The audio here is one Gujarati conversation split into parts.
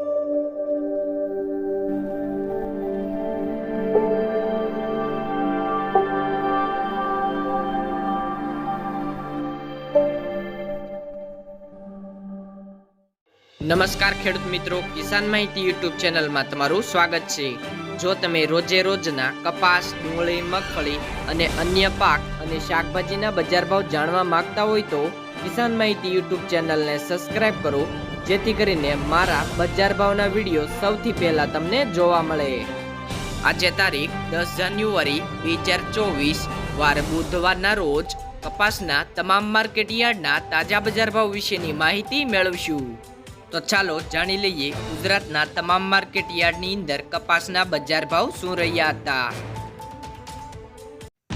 નમસ્કાર ખેડૂત મિત્રો, કિસાન માહિતી યુટ્યુબ ચેનલમાં તમારું સ્વાગત છે. જો તમે રોજે રોજના કપાસ, ડુંગળી, મગફળી અને અન્ય પાક અને શાકભાજીના બજાર ભાવ જાણવા માંગતા હોય તો કિસાન માહિતી યુટ્યુબ ચેનલને સબસ્ક્રાઇબ કરો જેથી કરીને મારા બજાર ભાવના વીડિયો સૌથી પહેલા તમને જોવા મળે. આજે તારીખ દસ જાન્યુઆરી, બે હજાર ચોવીસ, વાર બુધવારના રોજ કપાસના તમામ માર્કેટ યાર્ડના તાજા બજાર ભાવ વિશેની માહિતી મેળવશું. તો ચાલો જાણી લઈએ ગુજરાતના તમામ માર્કેટ યાર્ડની અંદર કપાસના બજાર ભાવ શું રહ્યા હતા.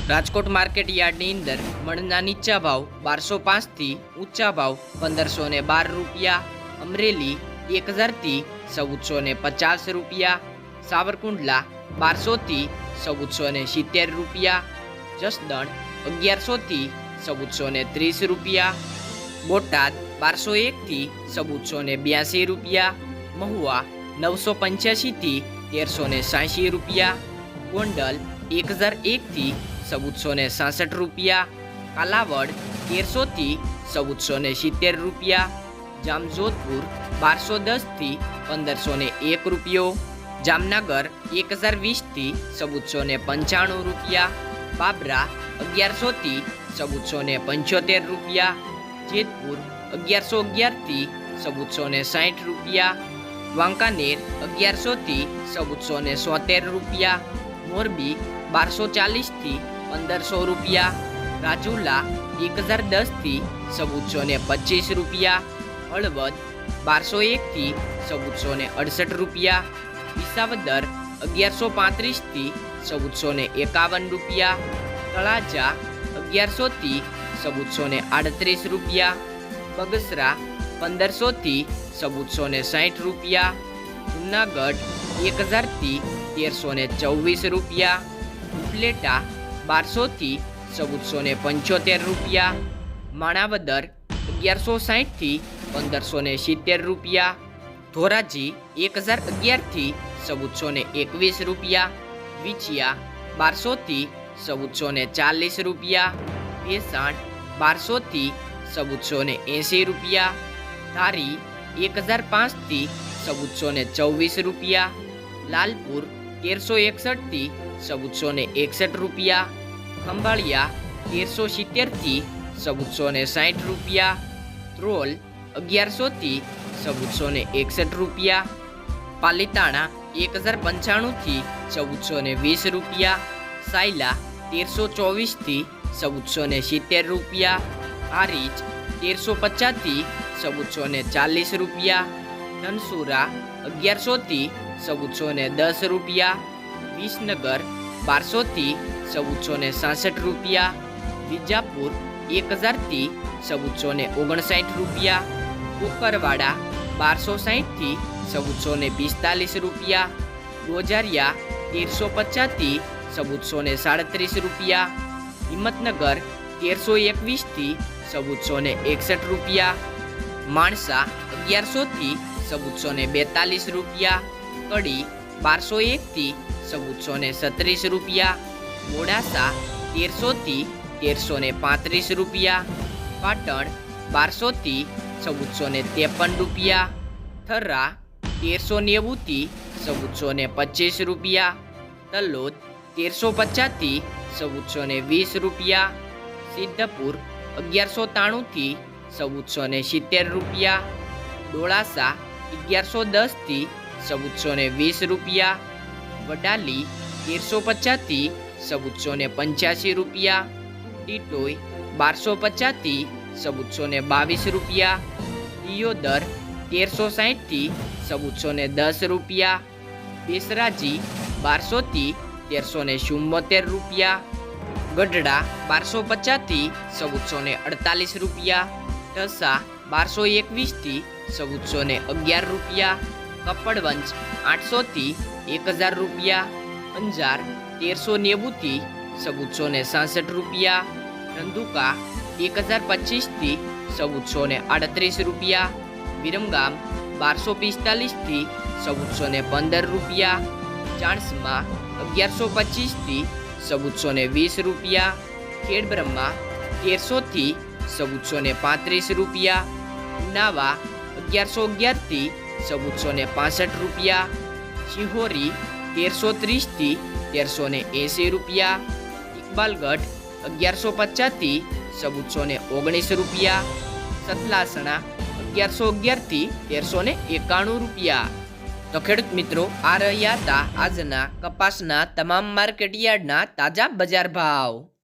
રાજકોટ માર્કેટ યાર્ડની અંદર મણના નીચા ભાવ બારસો પાંચથી ઊંચા ભાવ પંદરસો ને બાર રૂપિયા અમરેલી એક હજારથી ચૌદસો ને પચાસ રૂપિયા, સાવરકુંડલા બારસોથી ચૌદસો ને સિત્તેર રૂપિયા, જસદણ અગિયારસોથી ચૌદસો ને ત્રીસ રૂપિયા, બોટાદ બારસો એકથી ચૌદસો ને બ્યાસી રૂપિયા, મહુવા નવસો પંચ્યાસીથી તેરસો ને સાંસી રૂપિયા, ગોંડલ એક હજાર એકથી ચૌદસો ને સાસઠ રૂપિયા, કાલાવડ તેરસોથી ચૌદસો ને સિત્તેર રૂપિયા જામજોધપુર બારસો દસથી પંદરસો ને એક રૂપિયો, જામનગર એક હજાર વીસથી ચૌદસો ને પંચાણું રૂપિયા, બાબરા અગિયારસોથી ચૌદસો ને પંચોતેર રૂપિયા, જેતપુર અગિયારસો અગિયારથી ચૌદસો ને સાઠ રૂપિયા, વાંકાનેર અગિયારસોથી ચૌદસો ને સોતેર રૂપિયા, મોરબી બારસો ચાલીસથી પંદરસો રૂપિયા, રાજુલા એક હજાર દસથી ચૌદસો ને પચીસ રૂપિયા હળવદ બારસો એકથી ચૌદસો ને અડસઠ રૂપિયા. વિસાવદર અગિયારસો પાંત્રીસથી ચૌદસો ને એકાવન રૂપિયા. તળાજા અગિયારસોથી ચૌદસો ને આડત્રીસ રૂપિયા. બગસરા પંદરસોથી ચૌદસો ને સાઠ રૂપિયા. જુનાગઢ એક હજારથી તેરસો ને ચોવીસ રૂપિયા. ઉપલેટા બારસોથી ચૌદસો ને પંચોતેર રૂપિયા. માણાવદર અગિયારસો સાઠથી પંદરસો ને સિત્તેર રૂપિયા, ધોરાજી એક હજાર અગિયારથી ચૌદસો ને એકવીસ રૂપિયા, વિછિયા બારસોથી ચૌદસો ને ચાલીસ રૂપિયા, ભેસાણ બારસોથી ચૌદસો ને એંસી રૂપિયા, ધારી એક હજાર પાંચથી ચૌદસો ને ચોવીસ રૂપિયા, લાલપુર તેરસો એકસઠથી ચૌદસો ને એકસઠ રૂપિયા, ખંભાળિયા તેરસો સિત્તેરથી ચૌદસો ને સાઠ રૂપિયા ત્રોલ અગિયારસોથી ચૌદસો ને એકસઠ રૂપિયા, પાલિતાણા એક હજાર પંચાણુંથી ચૌદસો ને વીસ રૂપિયા, સાયલા તેરસો ચોવીસથી ચૌદસો ને સિત્તેર રૂપિયા, હારીજ તેરસો પચાસથી ચૌદસો ને ચાલીસ રૂપિયા, ધનસુરા અગિયારસોથી ચૌદસો ને દસ રૂપિયા, વિસનગર બારસોથી ચૌદસો ને સાસઠ રૂપિયા, વિજાપુર એક હજારથી ચૌદસો ને ઓગણસાઠ રૂપિયા કુકરવાડા બારસો સાહીઠથી ચૌદસો ને પિસ્તાલીસ રૂપિયા, ગોજારિયા તેરસો પચાસથી ચૌદસો ને સાડત્રીસ રૂપિયા, હિંમતનગર તેરસો એકવીસથી ચૌદસો ને એકસઠ રૂપિયા, માણસા અગિયારસોથી ચૌદસો ને બેતાલીસ રૂપિયા, કડી બારસો એકથી ચૌદસો ને સત્રીસ રૂપિયા, મોડાસા તેરસોથી તેરસો ને પાંત્રીસ રૂપિયા, પાટણ બારસોથી ચૌદસો ને ત્રેપન રૂપિયા, થરા તેરસો નેવુંથી ચૌદસો ને પચીસ રૂપિયા, તલોદ તેરસો પચાસથી ચૌદસો ને વીસ રૂપિયા, સિદ્ધપુર અગિયારસો ત્રાણુંથી ચૌદસો ને સિત્તેર રૂપિયા, ડોળાસા અગિયારસો દસથી ચૌદસો ને વીસ રૂપિયા, વડાલી તેરસો પચાસથી ચૌદસો ને પંચ્યાસી રૂપિયા, ટીટોઈ બારસો પચાસથી ચૌદસો ને બાવીસ રૂપિયા દિયોદર તેરસો સાહીઠથી ચૌદસો ને દસ રૂપિયા, બેસરાજી બારસોથી તેરસો ને ચુમ્મોતેર રૂપિયા, ગઢડા બારસો પચાસથી ચૌદસો ને અડતાલીસ રૂપિયા, ઢસા બારસો એકવીસથી ચૌદસો ને અગિયાર રૂપિયા કપડવંચ આઠસોથી એક હજાર રૂપિયા, અંજાર તેરસો નેવુંથી ચૌદસો ને સાસઠ રૂપિયા, ધંધુકા એક હજાર પચીસથી ચૌદસો ને આડત્રીસ રૂપિયા, વિરમગામ બારસો પિસ્તાલીસથી ચૌદસો ને પંદર રૂપિયા, ચાણસમાં અગિયારસો પચીસથી ચૌદસો ને વીસ રૂપિયા, ખેડબ્રહ્મા તેરસોથી ચૌદસો ને પાંત્રીસ રૂપિયા, ઉનાવા અગિયારસો અગિયારથી ચૌદસો ને પાસઠ રૂપિયા, શિહોરી તેરસો ત્રીસથી તેરસો ને એંસી રૂપિયા, ઇકબાલગઢ અગિયારસો પચાસથી ચૌદસો ને ઓગણીસ રૂપિયા સતલાસણા અગિયારસો અગિયારથી તેરસો ને એકાણું રૂપિયા. તો ખેડૂત મિત્રો, આ રહ્યા હતા આજના કપાસના તમામ માર્કેટ યાર્ડના તાજા બજાર ભાવ.